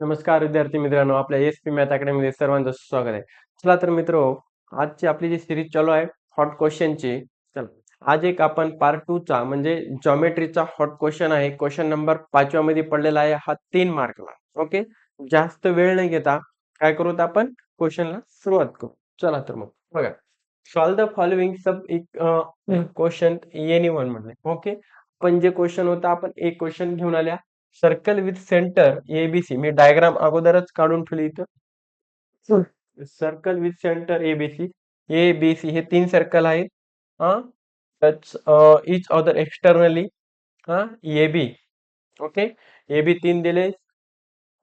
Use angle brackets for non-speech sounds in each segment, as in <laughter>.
नमस्कार विद्यार्थी मित्रांनो आपल्या एस पी मॅथ अकॅडमीमध्ये सर्वांचं स्वागत आहे. चला तर मित्र आजची आपली जी सिरीज चालू आहे हॉट क्वेश्चनची चला. आज एक आपण पार्ट टू चा म्हणजे जॉमेट्रीचा हॉट क्वेश्चन आहे. क्वेश्चन नंबर पाचव्या मध्ये पडलेला आहे हा तीन मार्कला ओके जास्त वेळ नाही घेता काय करूत आपण? क्वेश्चनला सुरुवात करू. चला तर मग बघा. सॉल्व द फॉलोइंग सब एक क्वेश्चन एनी वनमध्ये ओके पण जे क्वेश्चन होता आपण एक क्वेश्चन घेऊन आल्या. सर्कल विथ सेंटर एबीसी मी डायग्राम अगोदरच काढून ठेवली इथं. Circle with centre ABC A B C हे तीन सर्कल आहेत. हा? इच अदर एक्सटर्नली हा? A B okay A B तीन दिले.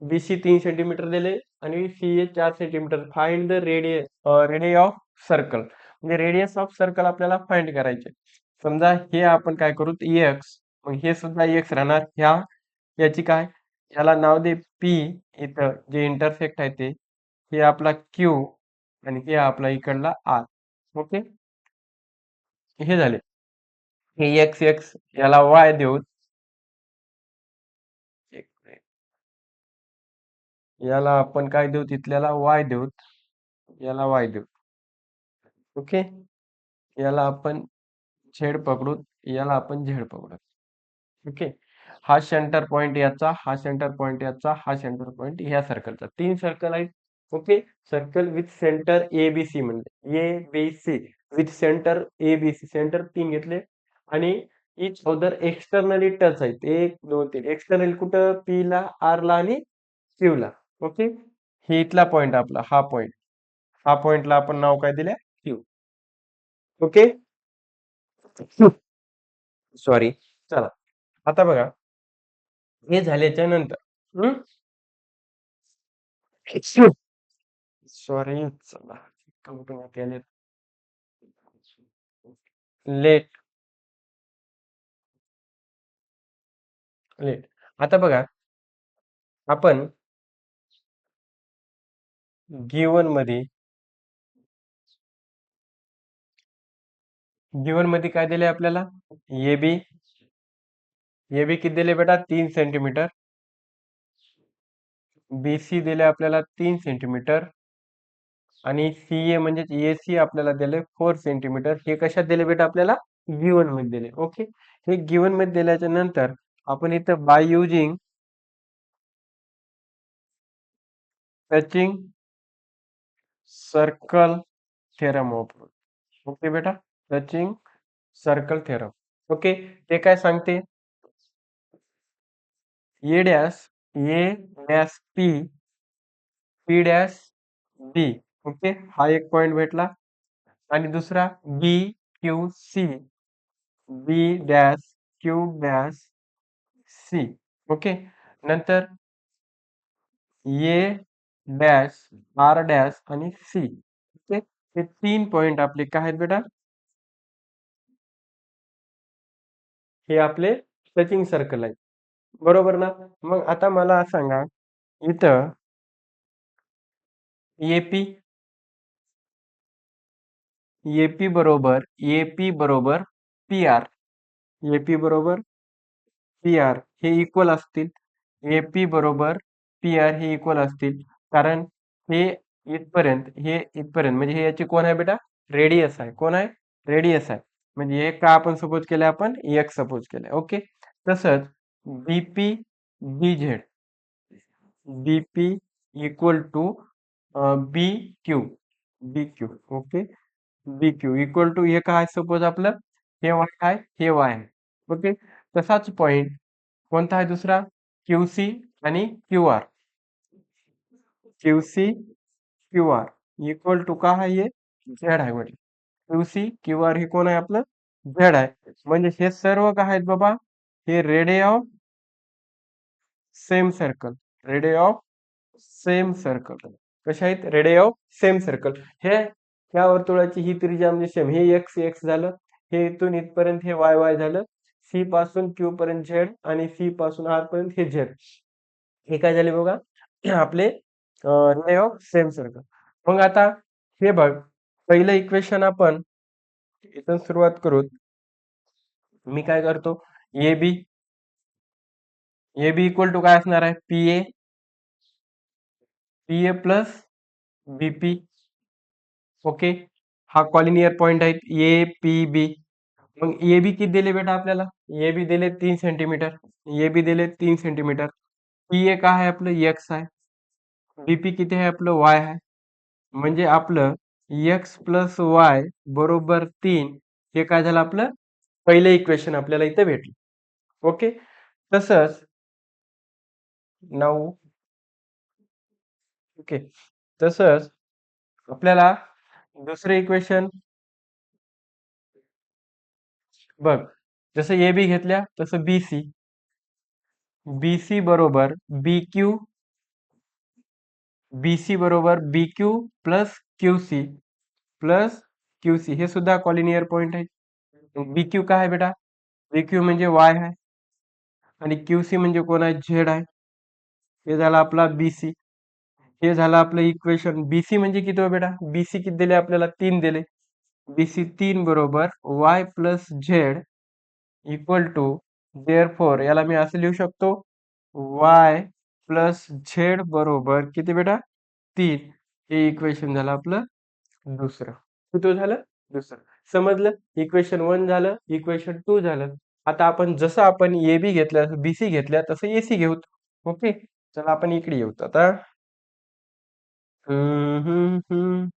बी सी तीन सेंटीमीटर दिले. आणि सी ए चार centimetre find the radius radius of circle म्हणजे रेडियस ऑफ सर्कल आपल्याला फाइंड करायचे. समजा हे आपण काय करू? एक्स मग हे सुद्धा एक्स राहणार ह्या याची काय? याला नाव दे पी इथं जे इंटरसेक्ट आहे ते. हे आपला क्यू आणि हे आपला इकडला आर ओके हे झाले. हे एक्स एक्स याला वाय देऊ. याला आपण काय देऊ? तिथल्याला वाय देऊ. याला वाय देऊ. ओके याला आपण झेड पकडू. याला आपण झेड पकडू. ओके हा सेंटर पॉइंट याचा हा सेंटर पॉइंट याचा हा सेंटर पॉइंट ह्या सर्कलचा तीन सर्कल आहेत. Okay circle with centre A B C म्हणजे A B C with centre A B C centre तीन घेतले. आणि इच अदर एक्सटर्नली टच आहेत. एक दोन तीन. एक्सटर्नली कुठं? पी ला आर ला आणि क्यू ला. ओके हे इथला पॉइंट आपला हा पॉइंट हा पॉइंटला आपण नाव काय दिले क्यू ओके सॉरी चला. आता बघा. हे झाल्याच्यानंतर. सॉरी चला. लेट लेट आता बघा. आपण गिवनमध्ये गिवनमध्ये काय दिले आपल्याला? ए बी ए बी किती दिले बेटा? तीन सेंटीमीटर बी सी दिले आपल्याला तीन सेंटीमीटर आणि सी ए म्हणजे ए सी आपल्याला दिले फोर सेंटीमीटर हे कशात दिले बेटा आपल्याला? गिवनमध्ये दिले. ओके हे गिवनमध्ये दिल्याच्या नंतर आपण इथं by using touching circle theorem वापरू. ओके बेटा? टचिंग सर्कल थेरम ओके ते काय सांगते? A dash, A dash P P dash B, okay? हा एक पॉइंट भेटला. दुसरा B Q C, B dash Q dash C, okay? नंतर ए डॅश, आर डॅश आणि सी, ओके? हे तीन पॉइंट आपले काय आहेत बेटा? हे आपले टचिंग सर्कल आहे बरोबर ना? मग आता मला सांगा इथं एपी एपी बरोबर एपी बरोबर पी आर. एपी बरोबर पी आर हे इक्वल असतील. एपी बरोबर पी आर हे इक्वल असतील. कारण हे इथपर्यंत हे इथपर्यंत म्हणजे हे याची कोण आहे बेटा? रेडियस आहे. कोण आहे? रेडियस आहे. म्हणजे हे का आपण सपोज केलं आपण? एक सपोज केलं. ओके तसंच BP BZ BP equal to B Q B Q okay B Q equal to हे काय सपोज़ आपलं? हे वाय आहे हे ओके तसाच पॉइंट आहे दुसरा? क्यू सी आणि Q R Q C Q R equal to का हे? झेड आहे म्हटलं क्यू सी क्यू आर हे कोण आहे म्हणजे हे सर्व काय आहेत बाबा? हे radii of same circle. Radii of same circle. कशा आहेत? रेडे ऑफ सेम सर्कल. हे ह्या वर्तुळाची ही त्रिज्या म्हणजे सेम हे एक्स एक्स झालं. हे इथून इथपर्यंत हे वाय वाय झालं. सी पासून क्यू पर्यंत झेड आणि सी पासून आर पर्यंत हे झेड हे काय झाले बघा? <clears throat> आपले रे ऑफ सेम सर्कल. मग आता हे बघ. पहिलं इक्वेशन आपण इथून सुरुवात करू मी काय करतो? A B A B equal to काय असणार आहे? P A P A plus BP okay हा कॉलिनियर पॉइंट आहे. ए पी बी मग ए बी किती दिले बेटा आपल्याला? ए बी दिले तीन सेंटीमीटर ए बी दिले तीन सेंटीमीटर पी ए काय आहे आपलं? एक्स आहे. बीपी किती आहे आपलं? वाय आहे. म्हणजे आपलं एक्स प्लस वाय बरोबर तीन हे काय झालं आपलं? पहिलं इक्वेशन आपल्याला इथं भेटलं. ओके तसंच नऊ. ओके. तसंच आपल्याला दुसरे इक्वेशन बघ जसं ए बी घेतल्या तसं बी सी बी सी बरोबर बी क्यू बी सी बरोबर B Q plus Q C plus Q C हे सुद्धा कॉलिनियर पॉइंट आहे. बी क्यू काय आहे बेटा? बी क्यू म्हणजे वाय आहे. आणि क्यू सी म्हणजे कोण आहे? झेड आहे. हे झालं आपला बी सी हे झालं आपलं इक्वेशन बीसी म्हणजे किती हो बेटा? बीसी किती दिले आपल्याला? तीन दिले. बीसी तीन बरोबर Y plus Z equal to therefore four मी असं लिहू शकतो. वाय प्लस झेड बरोबर किती बेटा? तीन. हे इक्वेशन झालं आपलं दुसरं. किती हो झालं? दुसरं. समजलं? इक्वेशन वन झालं इक्वेशन टू झालं. आता आपण जसं आपण ए बी घेतलं बीसी घेतल्या तसं एसी घेऊत घेऊ. ओके चला आपण इकडे येऊ आता. हम्म, हम्म, हम्म.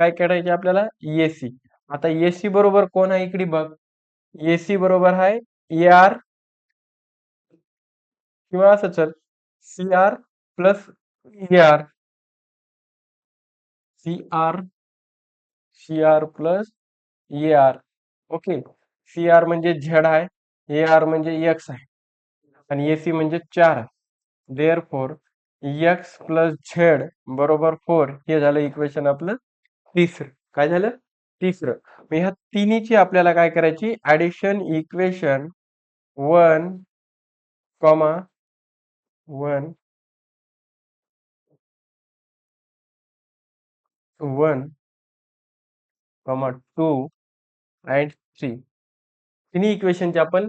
काय करायचे आपल्याला? एसी आता एसी बरोबर कोण आहे इकडे बघ. एसी बरोबर आहे ए आर किंवा असं चल. C R plus A R C R C R plus A R okay C R म्हणजे झेड आहे. ए आर म्हणजे एक्स आहे. आणि एसी म्हणजे चार. Therefore X plus Z बरोबर फोर हे झालं इक्वेशन आपलं तिसरं. काय झालं? तिसरं. मग ह्या तिन्हीची आपल्याला काय करायची? Addition equation one comma one one comma two and three तिन्ही इक्वेशनचे आपण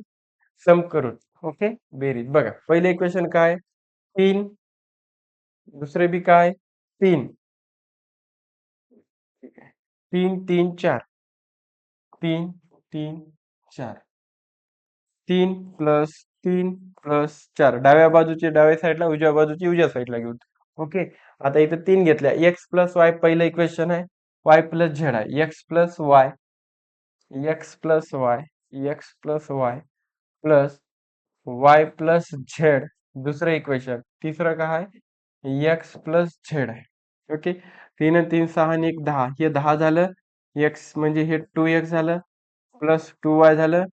सम करू ओके बेरीज बघा पहिले इक्वेशन काय? तीन. दुसरे बी काय? तीन. तीन तीन चार. तीन तीन चार. तीन प्लस तीन प्लस चार. डाव्या बाजूची डाव्या साईडला उजव्या बाजूची उजव्या साईडला घेऊन. ओके आता इथं तीन घेतल्या. एक्स प्लस वाय पहिलं इक्वेशन आहे. वाय प्लस झेड आहे. X plus Y X plus Y X plus Y plus Y plus Z दुसरं इक्वेशन तिसरं काय आहे? एक्स प्लस झेड आहे. ओके? तीन तीन सहा आणि एक दहा. हे दहा झालं. एक्स म्हणजे हे टू एक्स झालं. प्लस टू वाय झालं.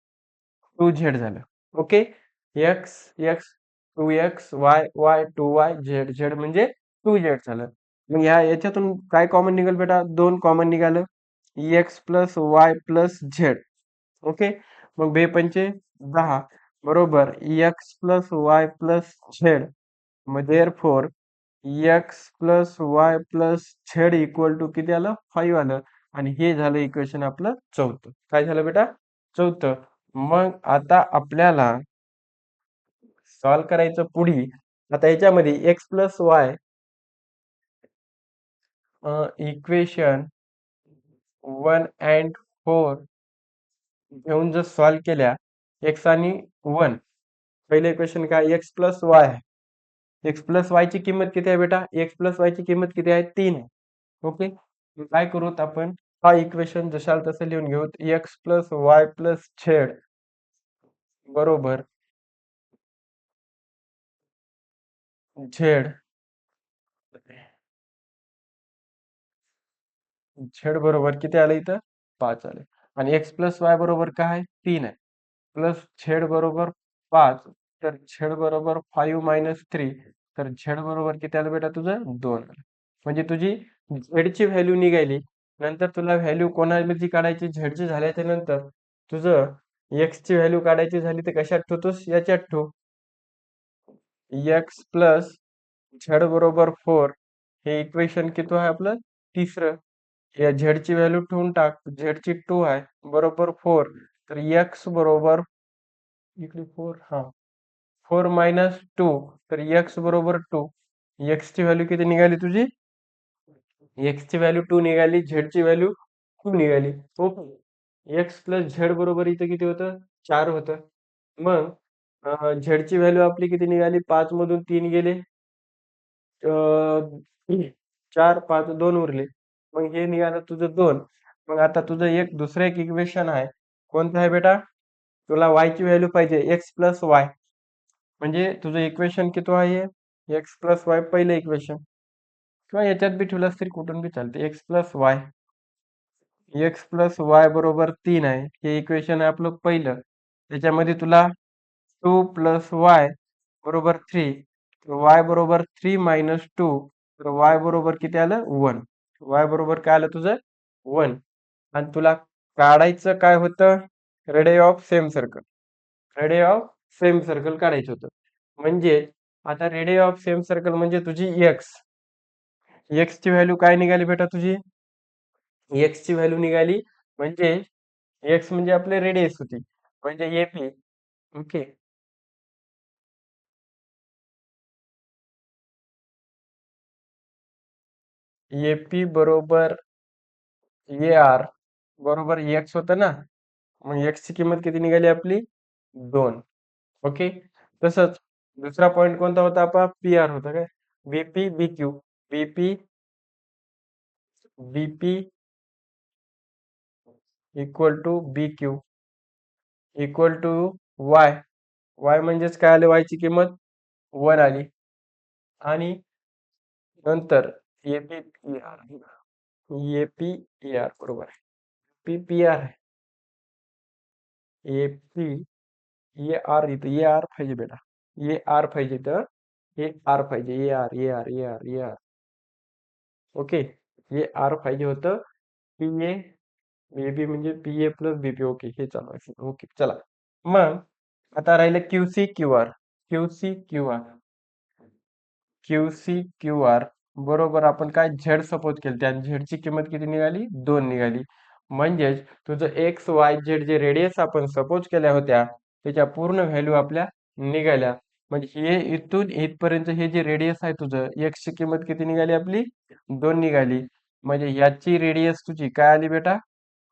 टू झेड झालं. Okay? X X two X Y Y two Y Z. Z म्हणजे टू झेड झालं. मग ह्या याच्यातून काय कॉमन निघाल बेटा? दोन कॉमन निघालं. X plus Y plus Z. Okay? मग बे पंचे दहा. बरोबर. X plus Y plus Z मग therefore X plus Y plus Z equal to किती आलं? फाईव्ह आलं. आणि हे झालं इक्वेशन आपलं चौथं. काय झालं बेटा? चौथं. मग आता आपल्याला सॉल्व करायचं पुढे. आता याच्यामध्ये X plus Y equation one and four घेऊन जर सॉल्व केल्या एक्स आणि वन. पहिले इक्वेशन काय? एक्स प्लस वाय आहे एक्स प्लस वाय ची किंमत किती आहे बेटा? एक्स प्लस वाय ची किंमत किती आहे? तीन आहे. ओके? काय करूत आपण? हा इक्वेशन जशाल तसं लिहून घेऊ X plus Y plus Z बरोबर. झेड झेड बरोबर किती आलं इथं? पाच आले. आणि एक्स प्लस वाय बरोबर काय? आहे तीन आहे. प्लस झेड बरोबर पाच तर झेड बरोबर फाईव्ह मायनस थ्री तर झेड बरोबर किती आलं बेटा तुझं? दोन म्हणजे तुझी झेडची व्हॅल्यू निघाली. नंतर तुला व्हॅल्यू कोणाची काढायची? झेडची झाल्याच्यानंतर तुझं एक्स ची व्हॅल्यू काढायची झाली तर कशात ठेवतोस? याच्यात ठेव. एक्स प्लस झेड बरोबर फोर हे इक्वेशन किती आहे आपलं? तिसरं. या झेडची व्हॅल्यू ठेवून टाक. झेडची टू आहे. बरोबर फोर. तर एक्स बरोबर इकडे फोर हा. फोर मायनस टू तर एक्स बरोबर टू एक्स ची व्हॅल्यू किती निघाली तुझी? एक्स ची व्हॅल्यू टू निघाली झेड ची व्हॅल्यू टू निघाली. ओके एक्स प्लस झेड बरोबर इथं किती होतं? चार होतं. मग झेड ची व्हॅल्यू आपली किती निघाली? पाच मधून तीन गेले. चार पाच दोन उरले. मग हे निघालं तुझं दोन. मग आता तुझं एक दुसरं एक इक्वेशन आहे. कोणतं आहे बेटा? तुला वायची ची व्हॅल्यू पाहिजे एक्स प्लस वाय म्हणजे तुझं इक्वेशन किती आहे? एक्स प्लस वाय पहिलं इक्वेशन किंवा याच्यात बी ठेवलंस तरी कुठून बी चालते X plus Y X plus Y बरोबर तीन आहे. हे इक्वेशन आहे आपलं पहिलं. त्याच्यामध्ये तुला टू प्लस वाय बरोबर थ्री वाय बरोबर थ्री मायनस टू तर वाय बरोबर किती आलं? वन वाय बरोबर काय आलं तुझं? वन आणि तुला काढायचं काय होतं? Radii of same circle. Radii of same circle काढायचं होतं. म्हणजे आता रेडे ऑफ सेम सर्कल म्हणजे तुझी एक्स एक्स ची व्हॅल्यू काय निघाली बेटा तुझी? एक्स ची व्हॅल्यू निघाली म्हणजे एक्स म्हणजे आपले रेडियस होती. म्हणजे एपी ओके. एपी बरोबर ए आर बरोबर एक्स होतं ना मग एक्स ची किंमत किती निघाली आपली? दोन. ओके? तसंच दुसरा पॉइंट कोणता होता आपला? पी आर होता काय? BP B Q BP BP equal to B Q equal to Y Y म्हणजेच काय आले? वाय ची किंमत वन आली. आणि नंतर AP P R AP A R बरोबर आहे. P P R AP A R इथं ए आर पाहिजे बेटा. ए आर पाहिजे तर ए आर पाहिजे. A R A R A R A R okay A R पाहिजे होतं. पी ए बीबी म्हणजे P A plus BP okay हे चालू आहे. ओके चला. मग आता राहिलं Q C Q R Q C Q R Q C Q R बरोबर, आपण काय झेड सपोज़ केलं त्या झेडची किंमत किती निघाली? दोन निघाली. म्हणजेच तुझं एक्स वाय झेड जे रेडियस आपण सपोज केल्या होत्या त्याच्या पूर्ण व्हॅल्यू आपल्या निघाल्या. म्हणजे हे इथून इथपर्यंत हे जे रेडियस आहे तुझं एक्स ची किंमत किती निघाली आपली? दोन निघाली. म्हणजे याची रेडियस तुझी काय आली बेटा?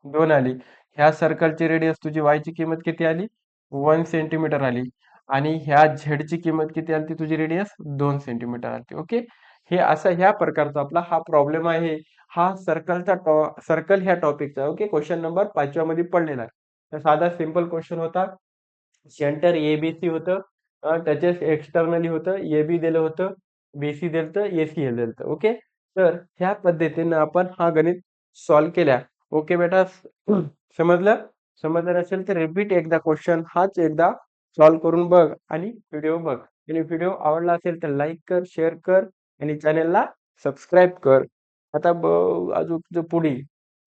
दोन आली. ह्या सर्कलची रेडियस तुझी वायची ची किंमत किती आली? वन सेंटीमीटर आली. आणि ह्या झेडची किंमत किती आली तुझी रेडियस दोन सेंटीमीटर आली. ओके हे असा ह्या प्रकारचा आपला हा प्रॉब्लेम आहे. हा सर्कलचा सर्कल ह्या टॉपिकचा ओके क्वेश्चन नंबर पाचव्या मध्ये पडलेला. आहे तर साधा सिंपल क्वेश्चन होता. सेंटर ए बी सी होतं. त्याचे एक्सटर्नली होतं. ए बी दिलं होतं. बी सी दिलं होतं. ए सी दिलं ओके तर ह्या पद्धतीनं आपण हा गणित सॉल्व केल्या ओके बेटा? <clears throat> समजलं? समजलं असेल तर रिपीट एकदा क्वेश्चन हाच एकदा सॉल्व करून बघ आणि व्हिडिओ बघ. आणि व्हिडिओ आवडला असेल तर लाईक कर शेअर कर आणि चॅनलला सबस्क्राईब कर. आता अजून जो पुढे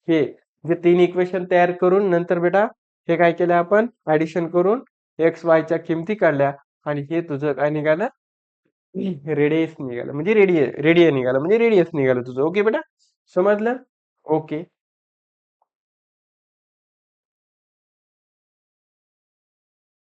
हे जे तीन इक्वेशन तयार करून नंतर बेटा हे काय केलं आपण? ऍडिशन करून एक्स वायच्या किमती काढल्या आणि हे तुझं काय निघालं? रेडियस निघालं. म्हणजे रेडिय रेडिय निघालं. म्हणजे रेडियस निघालं तुझं. ओके बेटा? समजलं? ओके